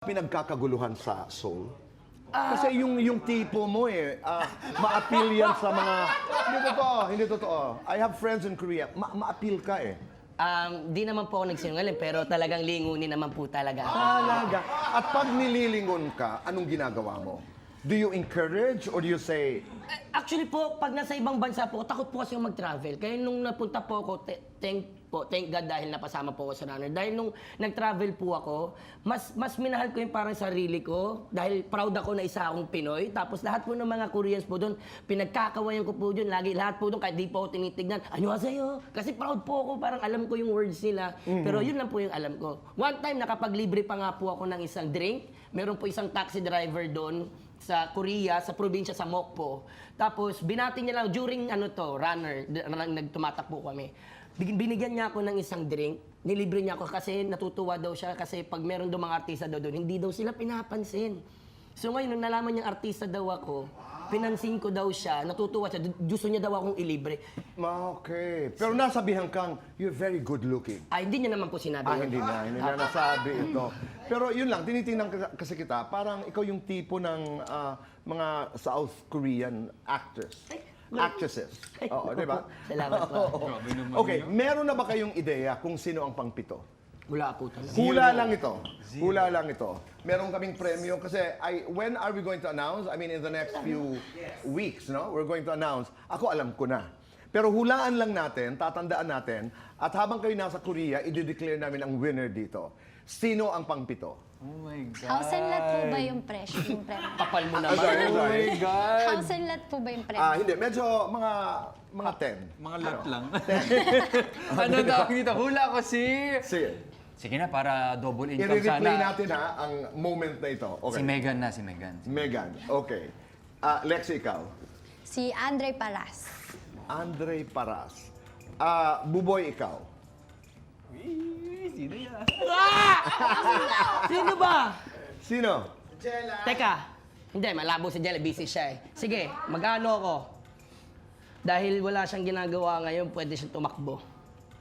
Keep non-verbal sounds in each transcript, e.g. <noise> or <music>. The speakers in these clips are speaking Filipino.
pinagkakaguluhan sa Seoul? Kasi yung yung tipo mo eh, ah, ma-appeal yan sa mga... Hindi totoo, hindi totoo. I have friends in Korea. Ma- ma-appeal ka eh. Um, di naman po ako nagsinungaling, pero talagang lingunin naman po talaga ako. Talaga. At pag nililingon ka, anong ginagawa mo? Do you encourage or do you say, Actually po, pag nasa ibang bansa po, takot po kasi ako mag-travel. Kaya nung napunta po ako, thank po, thank God dahil napasama po ako sa runner. Dahil nung nag-travel po ako, mas mas minahal ko yung parang sarili ko dahil proud ako na isa akong Pinoy. Tapos lahat po ng mga Koreans po doon, pinagkakawayan ko po doon. Lagi lahat po doon, kahit di po ako tinitignan, ano sa'yo? Kasi proud po ako, parang alam ko yung words nila. Pero yun lang po yung alam ko. One time, nakapaglibre pa nga po ako ng isang drink. Meron po isang taxi driver doon sa Korea, sa probinsya sa Mokpo. Tapos binati niya lang during ano to, runner, nagtumatakbo kami. Binigyan niya ako ng isang drink. Nilibre niya ako kasi natutuwa daw siya kasi pag meron daw mga artista daw doon, hindi daw sila pinapansin. So ngayon, nung nalaman niyang artista daw ako, pinansin ko daw siya, natutuwa siya, d- gusto niya daw akong ilibre. okay. Pero nasabihan kang, you're very good looking. Ay, hindi niya naman po sinabi. Ah, yun. hindi na, hindi na nasabi ito. Pero yun lang, tinitingnan ka- kasi kita, parang ikaw yung tipo ng ah, mga South Korean actors. Actresses. Oo, di ba? Salamat po. <laughs> Oo. Okay, meron na ba kayong ideya kung sino ang pangpito? Wala po talaga. Hula lang ito. Hula lang ito. Meron kaming premyo kasi I, when are we going to announce? I mean, in the next few weeks, no? We're going to announce. Ako alam ko na. Pero hulaan lang natin, tatandaan natin, at habang kayo nasa Korea, i-declare namin ang winner dito. Sino ang pangpito? Oh my God. House and lot po ba yung presyo? Yung <laughs> premyo? Kapal mo Ah, naman. sorry, Oh sorry. my God. House and lot po ba yung premyo? Ah, hindi. Medyo mga mga 10. Mga lot lang. <laughs> ano tawag dito? Hula ko si... Sige. Sige na, para double income I-replay sana. natin ha, ang moment na ito. Si Okay. Megan na, si Megan. Megan. Okay. Ah, Lexi, ikaw. Si Andre Paras. Andre Paras. Ah, Buboy, ikaw. Sino yan? Sino ba? Sino? Teka, hindi, malabo si Jelly, busy siya eh. Sige, magano ako? Dahil wala siyang ginagawa ngayon, pwede siyang tumakbo.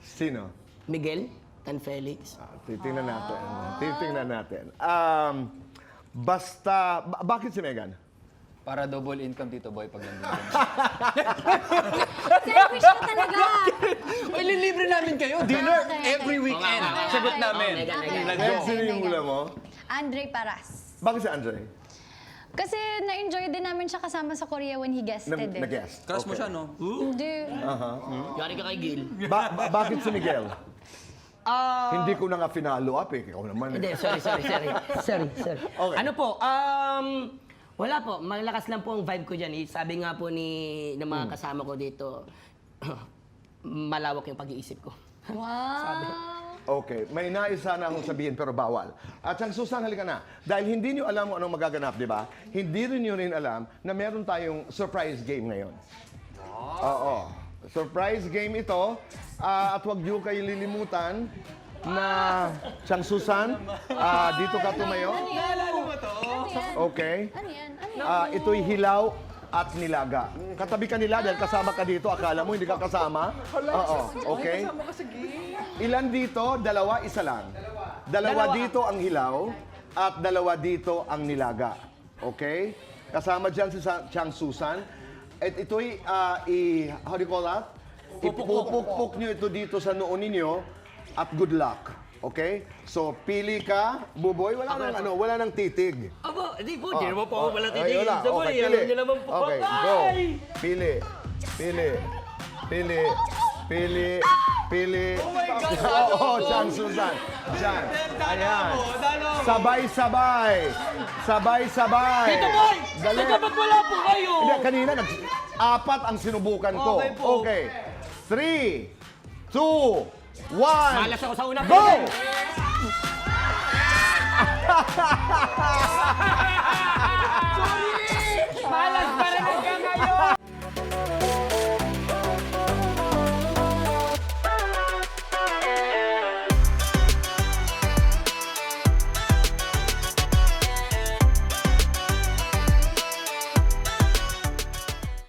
Sino? Miguel and Felix. Ah, titingnan natin. Titingnan natin. Um, basta, ba- bakit si Megan? Para double income, Tito Boy, pag nandun. <laughs> Selfish ka talaga! <laughs> Uy, lilibre namin kayo. Dinner Okay, every weekend. Okay. Sagot namin. Let's Eh, go. sino yung hula mo? Andre Paras. Bakit si Andre? Kasi na-enjoy din namin siya kasama sa Korea when he guested Nag- eh. Nag-guest. Crush mo siya, no? Hindi. Yari ka kay Gil. Ba- ba- bakit si Miguel? <laughs> Ah, Hindi ko na nga finalo up eh. Ikaw naman Hindi, eh. sorry, sorry, sorry. <laughs> sorry, sorry. Okay. Ano po, um, wala po, malakas lang po ang vibe ko dyan. Eh. Sabi nga po ni ng mga kasama ko dito, <clears throat> malawak yung pag-iisip ko. Wow! Okay, may nais sana akong sabihin pero bawal. At ang Susan, halika na. Dahil hindi niyo alam kung anong magaganap, di ba? Hindi rin niyo rin alam na meron tayong surprise game ngayon. Oo. Surprise game ito. Ah, at huwag niyo kayo lilimutan na siyang Susan, ah, dito ka tumayo. Ano mo to? Okay. Ano yan? Ano yan? Ah, ito'y hilaw at nilaga. Katabi ka nila dahil kasama ka dito. Akala mo hindi ka kasama? Oo. Okay? Ilan dito? Dalawa, isa lang. Dalawa, Dalawa. dito ang hilaw at dalawa dito ang nilaga. Okay? Kasama dyan si Sa- Chang Susan. At ito'y, ah, i, how do you call that? Ipupukpuk nyo ito dito sa noo ninyo at good luck. Okay? So, pili ka, Buboy. Wala nang ano, wala nang titig. Abo, hindi po, Oh, di naman po ako oh, wala ay, titigil sa. Okay, Alam pili. niyo naman po. Okay, Ay! go. Pili. Pili. Pili. Pili. Pili. Oh my God! <laughs> Oo, Chan Susan. Chan. Ayan. Sabay-sabay. Sabay-sabay. Tito Boy! Dali. Teka, ba't wala po kayo? Hindi, kanina, nag, apat ang sinubukan ko. Okay po. Okay. Three, two, one. Malas ako sa una. Go! Pa <laughs>